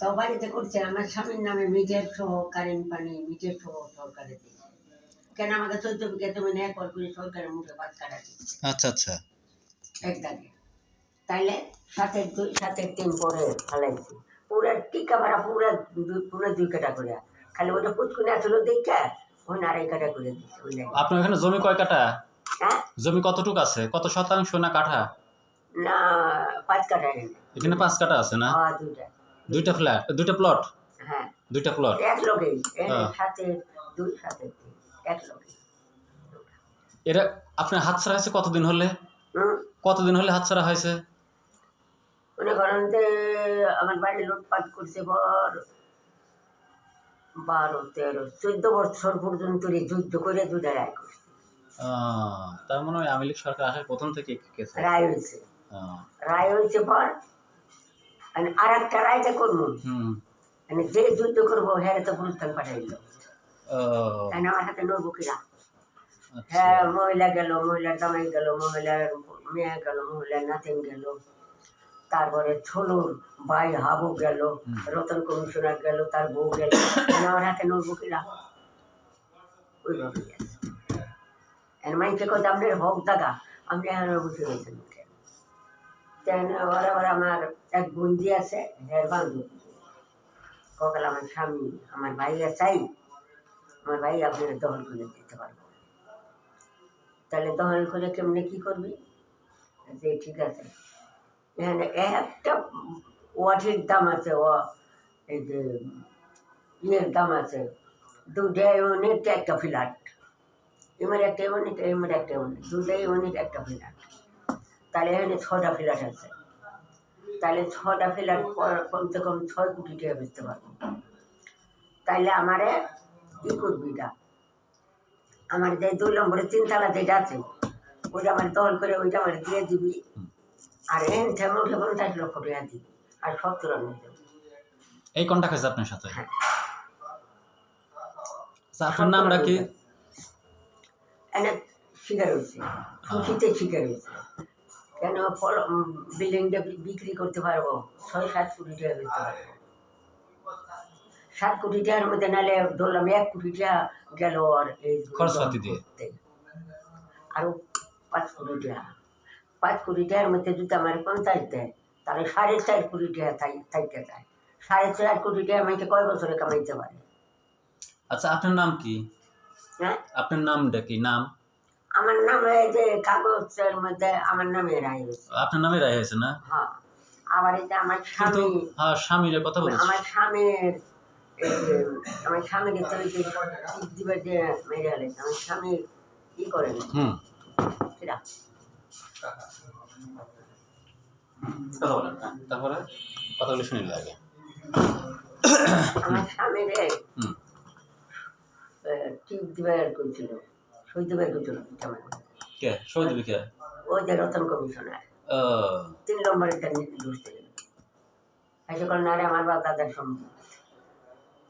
তো বাড়িতে করছে আমার স্বামীর নামে মিটার সহ কারেন্ট পানি মিটার সহ সরকারে দিয়েছে কেন আমাকে চোদ্দ বিঘা তুমি ন্যায় কর করে সরকারের মুখে ভাত কাটা আচ্ছা আচ্ছা। এক দাগে। তাইলে সাতের দুই সাতের তিন পরে ফেলাইছি। পুরা টিকা ভাড়া পুরা পুরো দুই কাটা করে। খালি ওটা পুচকুনে আসলো দেখে ওই আড়াই কাটা করে দিচ্ছে আপনার এখানে জমি কয় কাটা হ্যাঁ? জমি কতটুকু আছে? কত শতাংশ না কাঠা? না পাঁচ কাটা এখানে পাঁচ কাঠা আছে না? হ্যাঁ দুইটা। দুইটা ফ্ল্যাট দুইটা প্লট হ্যাঁ। দুইটা প্লট এক লোকেই এনে হ্যাঁ। সাতের দুই তিন এক লোকে এটা আপনার হাতছাড়া হয়েছে কতদিন হলে? কতদিন হলে হাতছাড়া হয়েছে? মনে করেন যে আমার বাড়ি লুটপাট করছে বর বারো তেরো চোদ্দ বছর পর্যন্ত যুদ্ধ করে দুটা রায় করছে। তার মনে আওয়ামী লীগ সরকার আসার প্রথম থেকে রায় হয়েছে। রায় হয়েছে পর আর একটা রায়টা করব। মানে যে যুদ্ধ করব হ্যাঁ তো গুরুস্থান পাঠাইল ও, তাই আমার হাতে নড়বো কিরা আচ্ছা। হ্যাঁ মহিলা গেল মহিলার জামাই গেল মহিলার মেয়ে গেল মহিলার নাতিন গেল। তারপরে ছোলুর ভাই হাবু গেল রতন কমিশনার গেল তার বউ গেল। আমার হাতে নড়বো কিরা ওইভাবে মাইকে কথা আপনার হোক দাগা আপনি এখন বসে রয়েছেন। কেন আবার আবার আমার এক বন্দি আছে হ্যাঁ বান্ধব ককাল আমার স্বামী, আমার ভাইয়া চাই আমার ভাই আপনার দহন করে দিতে পারব। তাহলে দহন করে কেমনে কি করবি? যে ঠিক আছে। এখানে একটা ওয়াটের দাম আছে, ও, এই যে, ইয়ের দাম আছে। দুটা ইউনিট একটা ফ্ল্যাট এমার একটা ইউনিট এমার একটা ইউনিট দুটা ইউনিট একটা ফ্ল্যাট তাহলে এখানে ছটা ফ্ল্যাট আছে। তাহলে ছটা ফ্ল্যাট কমসে কম ছয় কোটি টাকা বেচতে পারব। তাইলে আমারে ই করবি এটা? আমার যে দুই নম্বরে তিনতলা যেটা আছে ওইটা আমার দল করে ওইটা আমার দিয়ে দিবি। আর এন উঠে পঞ্চাশ লক্ষ টাকা দিবি। আর সত্তর আমি এই কন্টাক্ট আছে আপনার সাথে? হ্যাঁ। আচ্ছা, আপনার নামটা কি? এনে শিকার হয়েছে খুশিতে শিকার হয়েছে কেন ফল বিল্ডিংটা বিক্রি করতে পারব? ছয় সাত কোটি টাকা বেচতে পারব সাত কোটি টাকার মধ্যে নাহলে ধরলাম এক কোটি টাকা গেল আর এই। আরও পাঁচ কোটি টাকা। পাঁচ কোটি টাকার মধ্যে যদি আমার পঞ্চাশ দেয় তাহলে সাড়ে চার কোটি টাকা থাকতে যায় সাড়ে চার কোটি টাকা আমাকে কয় বছরে কামাইতে পারে? আচ্ছা আপনার নাম কি? হ্যাঁ? আপনার নামটা কি? নাম? আমার নামে যে কাগজের মধ্যে আমার নামে রায় হয়েছে। আপনার নামে রায় হয়েছে না? হ্যাঁ। আবার যে আমার স্বামী হ্যাঁ স্বামীর কথা বলছি। আমার স্বামীর আমার স্বামীকে তো যে দিবে যে মেরে হলে আমার স্বামী ই করে না? হুম। কথা বলেন। তারপরে কথাগুলো শুনিল আগে। আমার স্বামীর হুম। টিপ দিবার করছিল সই দিবার করছিল আমার কে? সই দিবি কে? ওই যে রতন কমিশনার। তিন নম্বরের গেল। এসে আরে আমার বাবা দাদার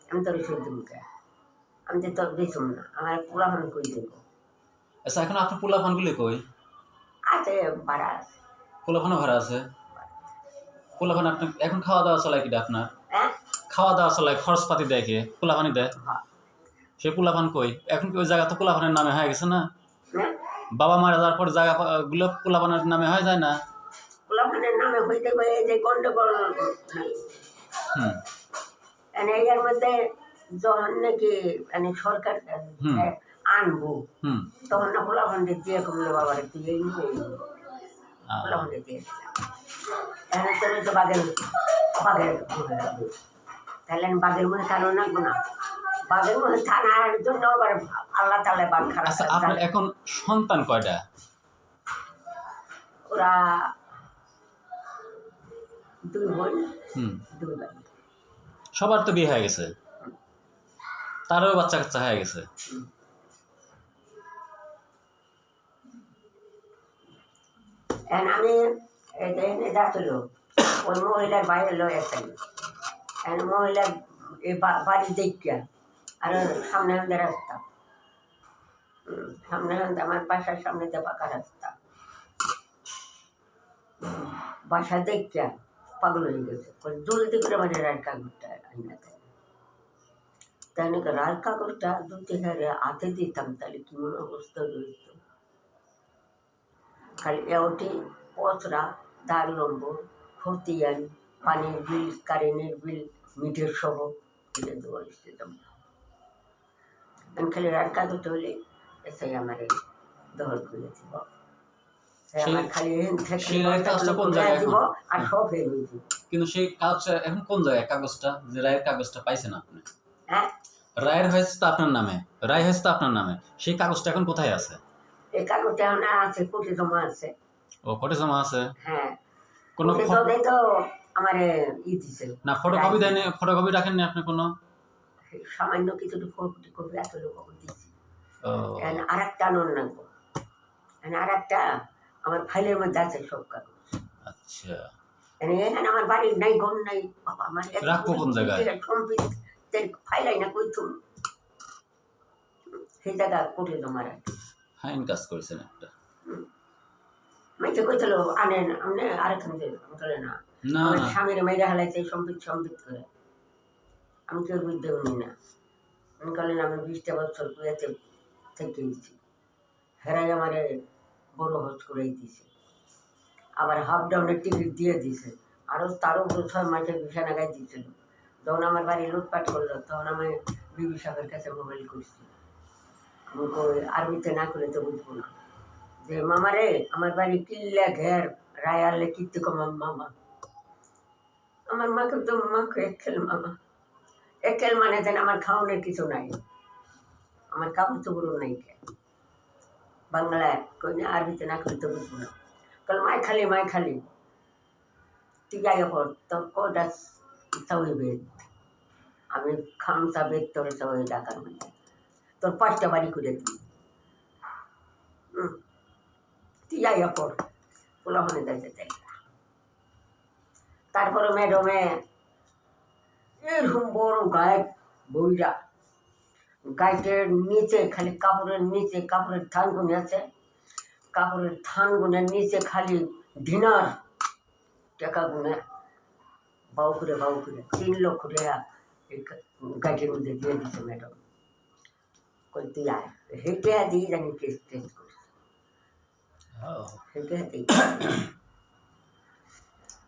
আমি তোর সই দেবো কে আমি তো তোর না আমার পুরা আমি কই দেবো? আচ্ছা এখন আপনার পোলা ফানগুলি কই? আছে ভাড়া আছে। পোলা ফানও ভাড়া আছে? পোলা ফান আপনার এখন খাওয়া দাওয়া চলায় কিটা আপনার? হ্যাঁ? খাওয়া দাওয়া চলায় খরচপাতি দেয় কে? পোলা পানি দেয়? হ্যাঁ। সে পোলা পান কই? এখন কি ওই জায়গা তো পোলা পানের নামে হয়ে গেছে না? না বাবা মারা যাওয়ার পর জায়গা গুলো পোলা পানের নামে হয়ে যায় না? গোলাপানের নামে হইতে গিয়ে যে গন্ডগোল হুম। মানে এর মধ্যে যখন নাকি মানে সরকার আনব তখন না দিয়ে বাবার দিয়ে তো বাঘের বাঘের মুখে তাহলে বাঘের মুখে থানো না। থানার জন্য আল্লাহ তালে বাঘ খারাপ আচ্ছা আপনার এখন সন্তান কয়টা? ওরা দুই বোন দুই ভাই। সবার তো বিয়ে হয়ে গেছে? তারও বাচ্চা কাচ্চা হয়ে গেছে? আমি ওই মহিলার বাইরে লয়ে এখন মহিলার বাড়ি দেখিয়া আর সামনে হাতে রাস্তা। সামনে আমার বাসার সামনেতে পাকা রাস্তা। বাসা দেখিয়া পাগল হয়ে গেছে। জলদি করে আমার রায়ের কাগজটা আইনা দেয়। নম্বর খতিয়ান, পানির বিল, কারেন্টের বিল মিটের সহ, এটা দেওয়া আমি খালি করে দিব। সেই- খালি কোন জায়গায় দিব এখন? আর সব হয়ে দিব কিন্তু সেই কাগজটা এখন কোন জায়গায়? কাগজটা? যে রায়ের কাগজটা পাইছেন আপনি? হ্যাঁ। রায়ের হয়েছে তো আপনার নামে। রায় হয়েছে তো আপনার নামে। সেই কাগজটা এখন কোথায় আছে? এই কাগজটা এখন আছে কোটি জমা আছে। ও কোটে জমা আছে? হ্যাঁ। কোনো কোটি তো আমার ই দিছে। না ফটোকপি ফটোকপি রাখেননি আপনি কোনো? সামান্য কিছু ফটো কপি এত লোক দিয়েছি ও। আর একটা আনন্দ আর একটা আমার ফাইলের মধ্যে আছে সব কাগজ আচ্ছা। এখানে আমার বাড়ির নাই গম নাই বাবা আমার রাখব কোন জায়গায়? ফাইলাই না কই তুমি সেই জায়গা কোটি জমা রাখি ফাইন কাজ করেছেন একটা। মাইকে কইছিল আনেন আপনি আরেকখান আমার না। স্বামীর মেয়েরা হালাইছে সম্পিত সম্পিত করে। আমি কেউ বুঝতে পারি না। আমি বললেন আমি বিশটা বছর কুয়াতে থেকে গেছি হেরাই আমারে বড় হজ করে দিছে আবার হাফ ডাউনের টিকিট দিয়ে দিছে আরও তারও ছয় মাসে বিছানা গায়ে দিয়েছিল। যখন আমার বাড়ি লুটপাট করল, তখন আমি বিবি সাহেবের কাছে মোবাইল করছি। আমি কই আরবিতে না করে তো বুঝব না। যে মামা রে আমার বাড়ি কিল্লা ঘের রায় আনলে কীর্তি কমাম মামা। আমার মাকে তো মাকে একেল মামা। একেল মানে দেন আমার খাওয়ানোর কিছু নাই। আমার কাপড় চোপড়ও নাই কে। বাংলায় কই না, আরবিতে না করে তো বুঝব না। কাল মাই খালি মাই খালি তুই যাই পর তো কটা তাওই বেদ? আমি খামসা বেদ, তোর তাওই ডাকার মধ্যে। তোর পাঁচটা বাড়ি করে দিই। তুই যাই পর পোলা মনে তারপরে ম্যাডামে এরকম বড় গায়ে বইরা গাইটের নিচে খালি কাপড়ের নিচে, কাপড়ের থান গুনে আছে, কাপড়ের থান গুনের নিচে খালি ডিনার, টাকা গুনে, বাউ করে বাউ করে, তিন লক্ষ টাকা গাইটের মধ্যে দিয়ে দিচ্ছে ম্যাডাম। কই আয়, হেঁটে দিয়ে জানি টেস্ট টেস্ট করছে। হেঁটে হেঁটে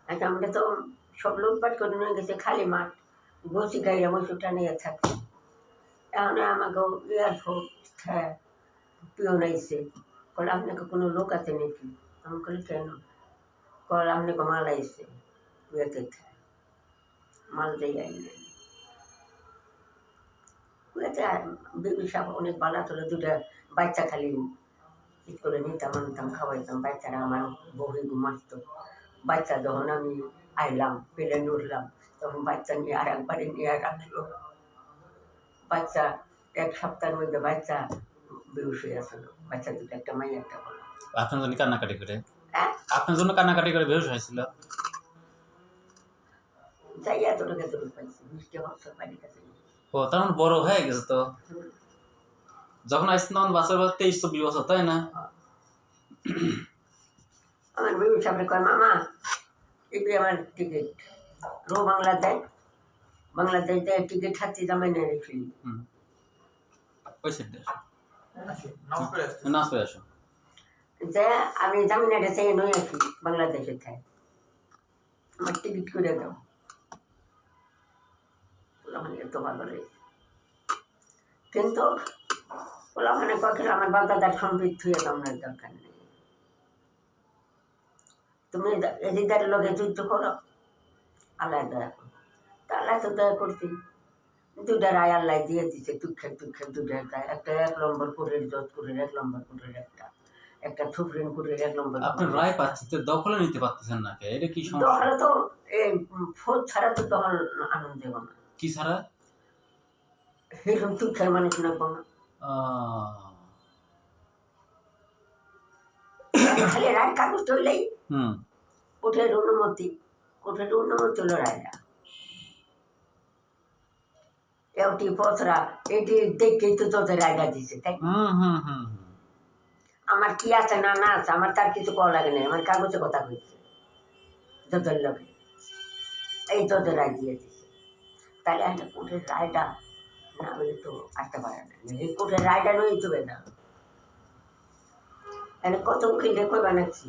আচ্ছা আমরা তো সব লুটপাট করে নিয়ে গেছে খালি মাঠ। বসি গাইরা বসুটা নিয়ে থাকি। এখন আমাকে এয়ারফোর্স হ্যাঁ পিওন আইসে কলে আপনাকে কোনো লোক আছে নাকি? আমি কলি কেন? কল আপনাকে মাল আইসে বিয়েতে। মাল দিয়ে আই নাই। বিয়েতে বিবি সাহেব অনেক বালা তোলে দুটা বাচ্চা খালি ঠিক করে নিতাম, আনতাম, খাওয়াইতাম। বাচ্চারা আমার বউই ঘুমাতো বাচ্চা যখন আমি আইলাম, পেলে উঠলাম তখন বাচ্চা নিয়ে আর একবারে নিয়ে রাখল বাচ্চা এক সপ্তাহের মধ্যে বাচ্চা বেউস হয়ে আসলো বাচ্চা দুটো একটা মাই একটা বলো আপনার জন্য কান্নাকাটি করে? হ্যাঁ? আপনার জন্য কান্নাকাটি করে হয়েছিল? যাই এতটুকু এতটুকু পাইছি। বছর বাড়ির কাছে ও তেমন বড় হয়ে গেছে তো? যখন আসছেন তখন বাচ্চার বয়স তেইশ চব্বিশ বছর তাই না? আমার বেবি সামনে কয় মামা এটি আমার টিকিট। রো বাংলাদেশ বাংলাদেশ দেয় টিকিট হাতি দামে নিয়ে রেখেছি হুম। ওই নাচ করে আসো। যে আমি জামিনাটা থেকে নই আসি বাংলাদেশে থাকে। আমার টিকিট করে দাও। লেগেছে কিন্তু বললাম মানে কখন আমার বাগদাদার সম্পৃক্ত হয়ে তোমার দরকার নেই। তুমি এদিকার লোকে যুদ্ধ করো। আল্লাহ দয়া করো তা আল্লাহ তো দয়া করছি দুটা রায় আল্লাহ দিয়ে দিচ্ছে দুঃখের দুঃখের দুটা রায়। একটা এক নম্বর করে জজ করে এক নম্বর করে একটা। একটা সুপ্রিম কোর্টের এক নম্বর আপনি রায় পাচ্ছেন তো দখলে নিতে পারতেছেন না এটা কি সমস্যা? দখল তো এই ছাড়া তো দখল আনন্দ দেব না। কি ছাড়া? সেরকম দুঃখের মানুষ নাকবো না। খালি রায় কাগজ তৈলেই হুম। কোর্টের অনুমতি কোর্টের অনুমতি হলো রায়রা এটি দেখেই তো দিছে তাই। আমার কি আছে না না আছে আমার তার কিছু করা লাগে না আমার কাগজে কথা কইছে। তোদের লোকে। এই তোদের রায় দিয়ে দিছে। তাহলে একটা কোর্টের রায়টা না হলে তো আসতে পারে না। এই কোর্টের রায়টা নই তবে না কত উকিল দেখবে বানাচ্ছি।